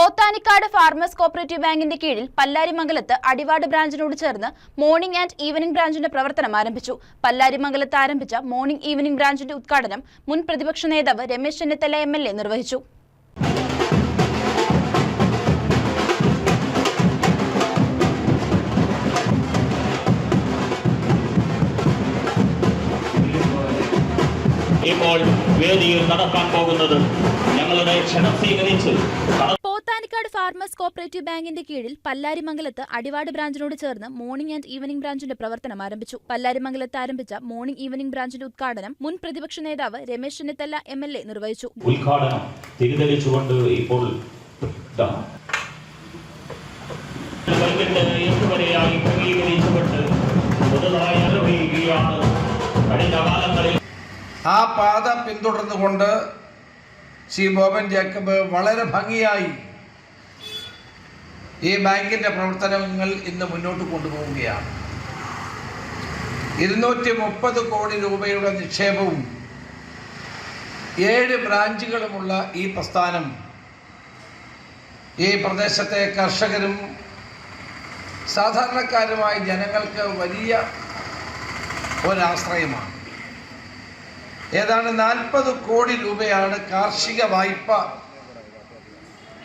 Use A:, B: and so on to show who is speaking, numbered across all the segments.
A: Pothanikkad farmers cooperative ബാങ്കിന്റെ കീഴിൽ പല്ലാരിമംഗലത്ത് അടിവാട് ബ്രാഞ്ചിനോട് ചേർന്ന് മോർണിംഗ് ആൻഡ് ഈവനിംഗ് ബ്രാഞ്ചിന്റെ പ്രവർത്തനം ആരംഭിച്ചു പല്ലാരിമംഗലത്ത് ആരംഭിച്ച മോർണിംഗ് ഈവനിംഗ് ബ്രാഞ്ചിന്റെ ഉദ്ഘാടനം മുൻ പ്രതിപക്ഷ നേതാവ് രമേശ് ചെന്നിത്തല എം നിർവഹിച്ചു
B: ഇപ്പോൾ വേദിയിൽ നടക്കാൻ പോകുന്നത് ഞങ്ങളുടെ ക്ഷണം സ്വീകരിച്ച്
A: ഫാർമേഴ്സ് കോപ്പറേറ്റീവ് ബാങ്കിന്റെ കീഴിൽ പല്ലാരിമംഗലത്ത് അടിവാട് ബ്രാഞ്ചിനോട് ചേർന്ന് മോർണിംഗ് ആൻഡ് ഈവനിംഗ് ബ്രാഞ്ചിന്റെ പ്രവർത്തനം ആരംഭിച്ചു പല്ലാരിമംഗലത്ത് ആരംഭിച്ച മോർണിംഗ് ഈവനിംഗ് ബ്രാഞ്ചിന്റെ ഉദ്ഘാടനം മുൻ പ്രതിപക്ഷ നേതാവ് Ramesh Chennithala M L A നിർവഹിച്ചു
C: ആ പാത പിന്തുടർന്നുകൊണ്ട് സി ബോബൻ ജേക്കബ് വളരെ ഭംഗിയായി ഈ ബാങ്കിൻ്റെ പ്രവർത്തനങ്ങൾ ഇന്ന് മുന്നോട്ട് കൊണ്ടുപോവുകയാണ് ഇരുന്നൂറ്റി മുപ്പത് കോടി രൂപയുടെ നിക്ഷേപവും ഏഴ് ബ്രാഞ്ചുകളുമുള്ള ഈ പ്രസ്ഥാനം ഈ പ്രദേശത്തെ കർഷകരും സാധാരണക്കാരുമായ ജനങ്ങൾക്ക് വലിയ ഒരാശ്രയമാണ് ഏതാണ്ട് നാൽപ്പത് കോടി രൂപയാണ് കാർഷിക വായ്പ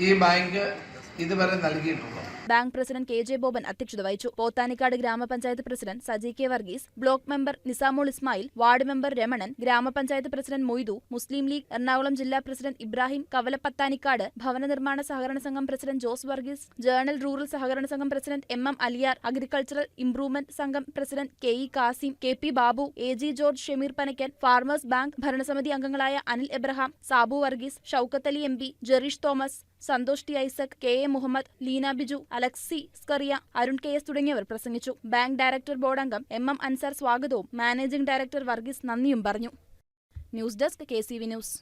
C: ഈ ബാങ്ക് ഇതുവരെ നൽകിയിട്ടുള്ളത്
A: bank president K J Boban അധ്യക്ഷത വഹിച്ചു പോത്താനിക്കാട് ഗ്രാമപഞ്ചായത്ത് president Saji K Varghese block member Nizamul Ismail ward member Ramanan ഗ്രാമപഞ്ചായത്ത് പ്രസിഡന്റ് മൊയ്തു മുസ്ലിം ലീഗ് എറണാകുളം ജില്ലാ പ്രസിഡന്റ് ഇബ്രാഹിം കവലപ്പത്താനിക്കാട് ഭവന നിർമ്മാണ സഹകരണ സംഘം പ്രസിഡന്റ് ജോസ് വർഗീസ് ജേണൽ റൂറൽ സഹകരണ സംഘം president M M Aliyar agricultural improvement സംഘം president K E Kasim K P Babu A G George Shameer Panakkan farmers bank ഭരണസമിതി അംഗങ്ങളായ Anil Abraham Sabu Varghese Shoukathali Ali M P Jereesh Thomas Santhosh T Isaac K A Muhammad Leena Biju Alexi Scaria Arun K S തുടങ്ങിയവർ പ്രസംഗിച്ചു ബാങ്ക് ഡയറക്ടർ ബോർഡ് അംഗം എം എം അൻസാർ സ്വാഗതവും മാനേജിംഗ് ഡയറക്ടർ വർഗീസ് നന്ദിയും പറഞ്ഞു news desk K C news